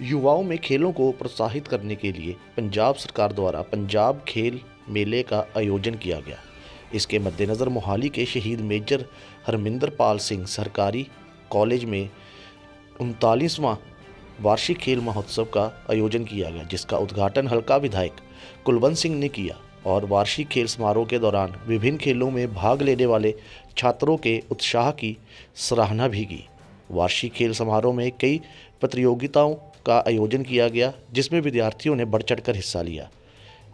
युवाओं में खेलों को प्रोत्साहित करने के लिए पंजाब सरकार द्वारा पंजाब खेल मेले का आयोजन किया गया। इसके मद्देनज़र मोहाली के शहीद मेजर हरमिंदर पाल सिंह सरकारी कॉलेज में उनतालीसवां वार्षिक खेल महोत्सव का आयोजन किया गया, जिसका उद्घाटन हल्का विधायक कुलवंत सिंह ने किया और वार्षिक खेल समारोह के दौरान विभिन्न खेलों में भाग लेने वाले छात्रों के उत्साह की सराहना भी की। वार्षिक खेल समारोह में कई प्रतियोगिताओं का आयोजन किया गया जिसमें विद्यार्थियों ने बढ़ चढ़कर हिस्सा लिया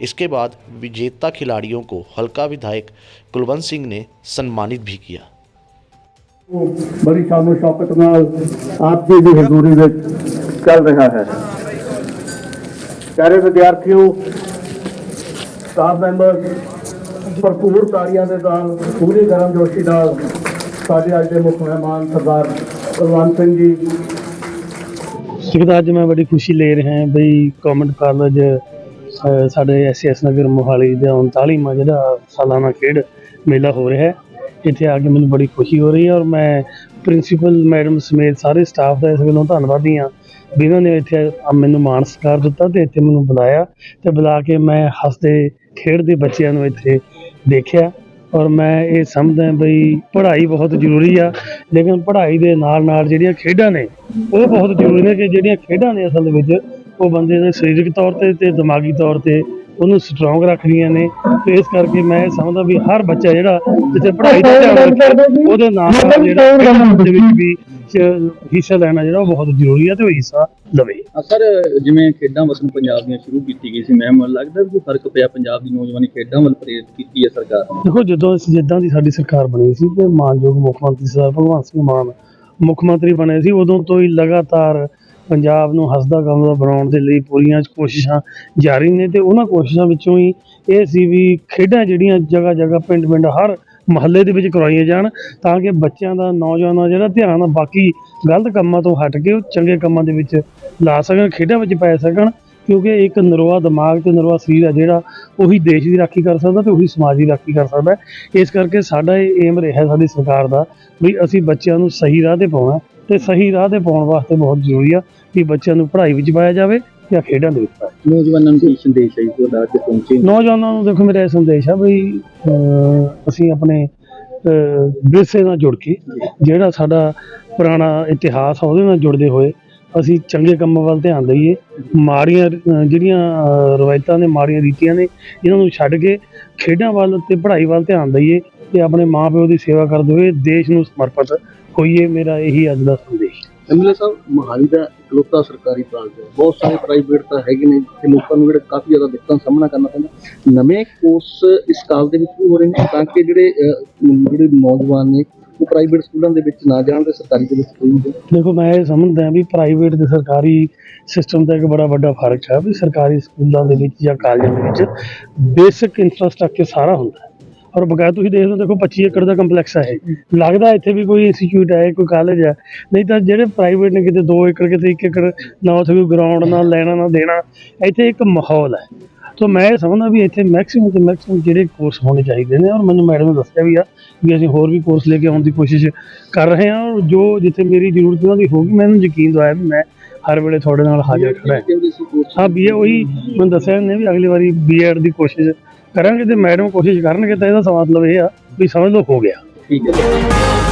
इसके बाद विजेता खिलाड़ियों को हल्का विधायक कुलवंत सिंह ने सम्मानित भी किया ਬੜੀ ਸ਼ਾਨੋ ਸ਼ੌਕਤ ਨਾਲ ਆਪ ਜੀ ਦੀ ਹਜ਼ੂਰੀ ਵਿੱਚ ਚੱਲ ਰਿਹਾ ਹੈ ਪਿਆਰੇ ਵਿਦਿਆਰਥੀਓ ਸਟਾਫ ਮੈਂਬਰ ਭਰਪੂਰ ਤਾੜੀਆਂ ਦੇ ਨਾਲ ਪੂਰੀ ਗਰਮਜੋਸ਼ੀ ਨਾਲ ਸਾਡੇ ਅੱਜ ਦੇ ਮੁੱਖ ਮਹਿਮਾਨ ਸਰਦਾਰ ਕੁਲਵੰਤ ਸਿੰਘ ਜੀ ਸਿੱਖਦਾ ਅੱਜ ਮੈਂ ਬੜੀ ਖੁਸ਼ੀ ਲੈ ਰਿਹਾ ਹਾਂ ਬਈ ਕਾਮਨ ਕਾਲਜ ਅ, ਸਾਡੇ ਐਸਐਸ ਨਗਰ ਮੋਹਾਲੀ ਦਾ 39ਵਾਂ ਜਿਹੜਾ ਸਾਲਾਨਾ ਖੇਡ ਮੇਲਾ ਹੋ ਰਿਹਾ ਹੈ। ਇੱਥੇ ਆ ਕੇ ਮੈਨੂੰ ਬੜੀ ਖੁਸ਼ੀ ਹੋ ਰਹੀ ਹੈ ਔਰ ਮੈਂ ਪ੍ਰਿੰਸੀਪਲ ਮੈਡਮ ਸਮੇਤ ਸਾਰੇ ਸਟਾਫ ਦਾ ਇਸ ਵੱਲੋਂ ਧੰਨਵਾਦੀ ਹਾਂ। ਵੀ ਇਹਨਾਂ ਨੇ ਇੱਥੇ ਮੈਨੂੰ ਮਾਣ ਸਤਿਕਾਰ ਦਿੱਤਾ ਤੇ ਇੱਥੇ ਮੈਨੂੰ ਬੁਲਾਇਆ ਤੇ ਬੁਲਾ ਕੇ ਮੈਂ ਹੱਸਦੇ ਖੇਡਦੇ ਬੱਚਿਆਂ ਨੂੰ ਇੱਥੇ ਦੇਖਿਆ। ਔਰ ਮੈਂ ਇਹ ਸਮਝਦਾ ਬਈ ਪੜ੍ਹਾਈ ਬਹੁਤ ਜ਼ਰੂਰੀ ਆ ਲੇਕਿਨ ਪੜ੍ਹਾਈ ਦੇ ਨਾਲ ਨਾਲ ਜਿਹੜੀਆਂ ਖੇਡਾਂ ਨੇ ਉਹ ਬਹੁਤ ਜ਼ਰੂਰੀ ਨੇ ਕਿ ਜਿਹੜੀਆਂ ਖੇਡਾਂ ਨੇ ਅਸਲ ਵਿੱਚ ਉਹ ਬੰਦੇ ਦੇ ਸਰੀਰਕ ਤੌਰ ਤੇ ਤੇ ਦਿਮਾਗੀ ਤੌਰ ਤੇ ਉਹਨੂੰ ਸਟਰੋਂਗ ਰੱਖਦੀਆਂ ਨੇ। ਤੇ ਇਸ ਕਰਕੇ ਮੈਂ ਇਹ ਸਮਝਦਾ ਵੀ ਹਰ ਬੱਚਾ ਜਿਹੜਾ ਜਿੱਥੇ ਪੜ੍ਹਾਈ ਤੇ ਧਿਆਨ ਰੱਖੇ ਉਹਦੇ ਨਾਲ ਨਾਲ ਜਿਹੜਾ ਦੇ ਵਿੱਚ ਵੀ ਹਿੱਸਾ ਲੈਣਾ ਜਿਹੜਾ ਉਹ ਬਹੁਤ ਜ਼ਰੂਰੀ ਹੈ ਤੇ ਉਹ ਹਿੱਸਾ ਲਵੇ। ਸਰ, ਜਿਵੇਂ ਖੇਡਾਂ ਵਸੋਂ ਪੰਜਾਬ ਦੀਆਂ ਸ਼ੁਰੂ ਕੀਤੀ ਗਈ ਸੀ ਮੈਮ ਲੱਗਦਾ ਵੀ ਫ਼ਰਕ ਪਿਆ ਪੰਜਾਬ ਦੀ ਨੌਜਵਾਨੀ ਖੇਡਾਂ ਵੱਲ ਪ੍ਰੇਰਿਤ ਕੀਤੀ ਹੈ ਸਰਕਾਰ ਨੇ? ਦੇਖੋ, ਜਦੋਂ ਅਸੀਂ ਜਿੱਦਾਂ ਦੀ ਸਾਡੀ ਸਰਕਾਰ ਬਣੀ ਸੀ ਤੇ ਮਾਨਯੋਗ ਮੁੱਖ ਮੰਤਰੀ ਸਰਦਾਰ ਭਗਵੰਤ ਸਿੰਘ ਮਾਨ ਮੁੱਖ ਮੰਤਰੀ ਬਣੇ ਸੀ, ਉਦੋਂ ਤੋਂ ਹੀ ਲਗਾਤਾਰ ਪੰਜਾਬ ਨੂੰ ਹੱਸਦਾ ਕੰਮ ਬਣਾਉਣ ਦੇ ਲਈ ਪੂਰੀਆਂ ਕੋਸ਼ਿਸ਼ਾਂ ਜਾਰੀ ਨੇ ਤੇ ਉਹਨਾਂ ਕੋਸ਼ਿਸ਼ਾਂ ਵਿੱਚੋਂ ਹੀ ਇਹ ਸੀ ਵੀ ਖੇਡਾਂ ਜਿਹੜੀਆਂ ਜਗ੍ਹਾ ਜਗ੍ਹਾ ਪਿੰਡ ਪਿੰਡ ਹਰ ਮਹੱਲੇ ਦੇ ਵਿੱਚ ਕਰਵਾਈਆਂ ਜਾਣ ਤਾਂ ਕਿ ਬੱਚਿਆਂ ਦਾ, ਨੌਜਵਾਨਾਂ ਜਿਹੜਾ ਧਿਆਨ ਬਾਕੀ ਗਲਤ ਕੰਮਾਂ ਤੋਂ ਹਟ ਕੇ ਉਹ ਚੰਗੇ ਕੰਮਾਂ ਦੇ ਵਿੱਚ ਲਾ ਸਕਣ, ਖੇਡਾਂ ਵਿੱਚ ਪੈ ਸਕਣ, ਕਿਉਂਕਿ ਇੱਕ ਨਰਵਾ ਦਿਮਾਗ ਤੇ ਨਰਵਾ ਸਰੀਰ ਆ ਜਿਹੜਾ, ਉਹੀ ਦੇਸ਼ ਦੀ ਰਾਖੀ ਕਰ ਸਕਦਾ ਤੇ ਉਹੀ ਸਮਾਜ ਦੀ ਰਾਖੀ ਕਰ ਸਕਦਾ। ਇਸ ਕਰਕੇ ਸਾਡਾ ਇਹ ਏਮ ਰਿਹਾ ਸਾਡੀ ਸਰਕਾਰ ਦਾ ਵੀ ਅਸੀਂ ਬੱਚਿਆਂ ਨੂੰ ਸਹੀ ਰਾਹ ਤੇ ਪਾਉਣਾ ਤੇ ਸਹੀ ਰਾਹ ਤੇ ਪਾਉਣ ਵਾਸਤੇ ਬਹੁਤ ਜ਼ਰੂਰੀ ਆ ਕਿ ਬੱਚਿਆਂ ਨੂੰ ਪੜ੍ਹਾਈ ਵਿੱਚ ਪਾਇਆ ਜਾਵੇ ਜਾਂ ਖੇਡਾਂ ਦੇ ਵਿੱਚ ਪਾਇਆ ਨੌਜਵਾਨਾਂ ਨੂੰ ਕੀ ਸੰਦੇਸ਼ ਹੈ ਜੀ ਤੁਹਾਡਾ ਅੱਜ ਪਹੁੰਚੇ ਨੌਜਵਾਨਾਂ ਨੂੰ ਦੇਖੋ ਮੇਰਾ ਇਹ ਸੰਦੇਸ਼ ਆ ਵੀ ਅਹ, ਅਸੀਂ ਆਪਣੇ ਅਹ, ਵਿਰਸੇ ਨਾਲ ਜੁੜ ਕੇ ਜਿਹੜਾ ਸਾਡਾ ਪੁਰਾਣਾ ਇਤਿਹਾਸ ਆ ਉਹਦੇ ਨਾਲ ਜੁੜਦੇ ਹੋਏ ਅਸੀਂ ਚੰਗੇ ਕੰਮਾਂ ਵੱਲ ਧਿਆਨ ਦਈਏ। ਮਾੜੀਆਂ ਅਹ, ਜਿਹੜੀਆਂ ਅਹ, ਰਵਾਇਤਾਂ ਨੇ ਮਾੜੀਆਂ ਰੀਤੀਆਂ ਨੇ ਇਹਨਾਂ ਨੂੰ ਛੱਡ ਕੇ ਖੇਡਾਂ ਵੱਲ ਤੇ ਪੜ੍ਹਾਈ ਵੱਲ ਧਿਆਨ ਦਈਏ ਤੇ ਆਪਣੇ ਮਾਪਿਓ ਦੀ ਸੇਵਾ ਕਰਦੇ ਹੋਏ ਦੇਸ਼ ਨੂੰ ਸਮਰਪਿਤ ਹੋਈਏ ਮੇਰਾ ਇਹੀ ਅੱਜ ਦਾ ਸੰਦੇਸ਼। ਐਮਐਲਏ ਸਾਹਿਬ, ਮੋਹਾਲੀ ਦਾ ਇਕਲੌਤਾ ਸਰਕਾਰੀ ਕਾਲਜ ਹੈ। ਬਹੁਤ ਸਾਰੇ ਪ੍ਰਾਈਵੇਟ ਤਾਂ ਹੈਗੇ ਨੇ ਤੇ ਲੋਕਾਂ ਨੂੰ ਜਿਹੜੇ ਕਾਫੀ ਜ਼ਿਆਦਾ ਦਿੱਕਤਾਂ ਦਾ ਸਾਹਮਣਾ ਕਰਨਾ ਪੈਂਦਾ। ਨਵੇਂ ਕੋਰਸ ਇਸ ਕਾਲ ਦੇ ਵਿੱਚ ਵੀ ਹੋ ਰਹੇ ਨੇ, ਤਾਂ ਕਿ ਜਿਹੜੇ ਜਿਹੜੇ ਨੌਜਵਾਨ ਨੇ, ਉਹ ਪ੍ਰਾਈਵੇਟ ਸਕੂਲਾਂ ਦੇ ਵਿੱਚ ਨਾ ਜਾਣ ਤੇ ਸਰਕਾਰੀ ਦੇ ਵਿੱਚ ਕੋਈ ਨਹੀਂ ਦੇਖੋ, ਮੈਂ ਇਹ ਸਮਝਦਾ ਵੀ ਪ੍ਰਾਈਵੇਟ ਤੇ ਸਰਕਾਰੀ ਸਿਸਟਮ ਦਾ ਇੱਕ ਬੜਾ ਵੱਡਾ ਫ਼ਰਕ ਹੈ ਵੀ ਸਰਕਾਰੀ ਸਕੂਲਾਂ ਦੇ ਵਿੱਚ ਜਾਂ ਕਾਲਜਾਂ ਦੇ ਵਿੱਚ ਬੇਸਿਕ ਇਨਫਰਾਸਟ੍ਰਕਚਰ ਸਾਰਾ ਹੁੰਦਾ ਹੈ। ਔਰ ਬਕਾਇਦਾ ਤੁਸੀਂ ਦੇਖਦੇ ਹੋ ਦੇਖੋ 25 ਏਕੜ ਦਾ ਕੰਪਲੈਕਸ ਹੈ ਇਹ। ਲੱਗਦਾ ਇੱਥੇ ਵੀ ਕੋਈ ਇੰਸਟੀਚਿਊਟ ਹੈ ਕੋਈ ਕਾਲਜ ਹੈ ਨਹੀਂ ਤਾਂ ਜਿਹੜੇ ਪ੍ਰਾਈਵੇਟ ਨੇ ਕਿਤੇ 2 ਏਕੜ ਕਿਤੇ 1 ਏਕੜ ਨਾ ਉੱਥੇ ਕੋਈ ਗਰਾਊਂਡ ਨਾ ਲੈਣਾ ਨਾ ਦੇਣਾ ਇੱਥੇ ਇੱਕ ਮਾਹੌਲ ਹੈ ਤੋ ਮੈਂ ਇਹ ਸਮਝਦਾ ਵੀ ਇੱਥੇ ਮੈਕਸਿਮਮ ਤੇ ਮੈਕਸਿਮਮ ਜਿਹੜੇ ਕੋਰਸ ਹੋਣੇ ਚਾਹੀਦੇ ਨੇ ਔਰ ਮੈਨੂੰ ਮੈਡਮ ਨੇ ਦੱਸਿਆ ਵੀ ਆ ਵੀ ਅਸੀਂ ਹੋਰ ਵੀ ਕੋਰਸ ਲੈ ਕੇ ਆਉਣ ਦੀ ਕੋਸ਼ਿਸ਼ ਕਰ ਰਹੇ ਹਾਂ ਔਰ ਜੋ ਜਿੱਥੇ ਮੇਰੀ ਜ਼ਰੂਰਤ ਉਹਨਾਂ ਦੀ ਹੋਗੀ ਮੈਨੂੰ ਯਕੀਨ ਦਵਾਇਆ ਵੀ ਮੈਂ ਹਰ ਵੇਲੇ ਤੁਹਾਡੇ ਨਾਲ ਹਾਜ਼ਰ ਖੜਾ ਹਾਂ। ਕਹਿੰਦੇ ਸੀ ਕੋਰਸ ਹਾਂ ਬੀਏ ਉਹੀ ਮੈਨੂੰ ਦੱਸਿਆ ਨੇ ਵੀ ਅਗਲੀ ਵਾਰੀ ਬੀਐਡ ਦੀ ਕੋਸ਼ਿਸ਼ ਕਰਾਂਗੇ ਤੇ ਮੈਡਮ ਕੋਸ਼ਿਸ਼ ਕਰਨਗੇ ਤਾਂ ਇਹਦਾ ਮਤਲਬ ਇਹ ਆ, ਵੀ ਸਮਝ ਲਓ ਹੋ ਗਿਆ। ਠੀਕ ਹੈ।